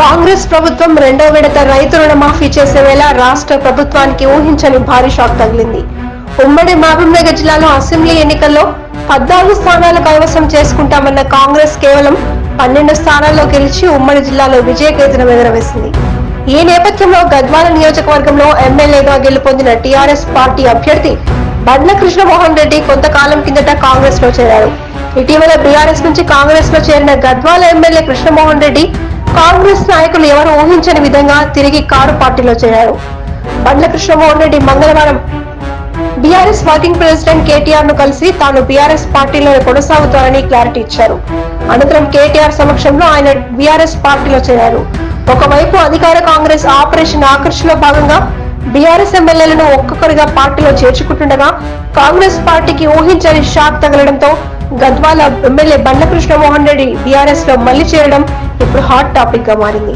కాంగ్రెస్ ప్రభుత్వం రెండో విడత రైతు రుణమాఫీ చేసే వేళ రాష్ట్ర ప్రభుత్వానికి ఊహించని భారీ షాక్ తగిలింది. ఉమ్మడి మహబూబ్నగర్ జిల్లాలో అసెంబ్లీ ఎన్నికల్లో పద్నాలుగు స్థానాలు కైవసం చేసుకుంటామన్న కాంగ్రెస్ కేవలం పన్నెండు స్థానాల్లో గెలిచి ఉమ్మడి జిల్లాలో విజయకేతనం ఎగురవేసింది. ఈ నేపథ్యంలో గద్వాల నియోజకవర్గంలో ఎమ్మెల్యేగా గెలుపొందిన టీఆర్ఎస్ పార్టీ అభ్యర్థి బండ్ల కృష్ణమోహన్ రెడ్డి కొంతకాలం కిందట కాంగ్రెస్లో చేరారు. ఇటీవల బీఆర్ఎస్ నుంచి కాంగ్రెస్లో చేరిన గద్వాల ఎమ్మెల్యే కృష్ణమోహన్ రెడ్డి కాంగ్రెస్ నాయకులు ఎవరు ఊహించని విధంగా తిరిగి కారు పార్టీలో చేరారు. బండ్ల కృష్ణమోహన్ రెడ్డి మంగళవారం బీఆర్ఎస్ వర్కింగ్ ప్రెసిడెంట్ కేటీఆర్ను కలిసి తాను బీఆర్ఎస్ పార్టీలో కొనసాగుతానని క్లారిటీ ఇచ్చారు. అనంతరం కేటీఆర్ సమక్షంలో ఆయన బీఆర్ఎస్ పార్టీలో చేరారు. ఒకవైపు అధికార కాంగ్రెస్ ఆపరేషన్ ఆకర్షణలో భాగంగా బీఆర్ఎస్ ఎమ్మెల్యేలను ఒక్కొక్కరిగా పార్టీలో చేర్చుకుంటుండగా కాంగ్రెస్ పార్టీకి ఊహించని షాక్ తగలడంతో గద్వాల ఎమ్మెల్యే బండ్ల కృష్ణమోహన్ రెడ్డి బీఆర్ఎస్లో మళ్ళీ చేరడం ఇప్పుడు హాట్ టాపిక్గా మారింది.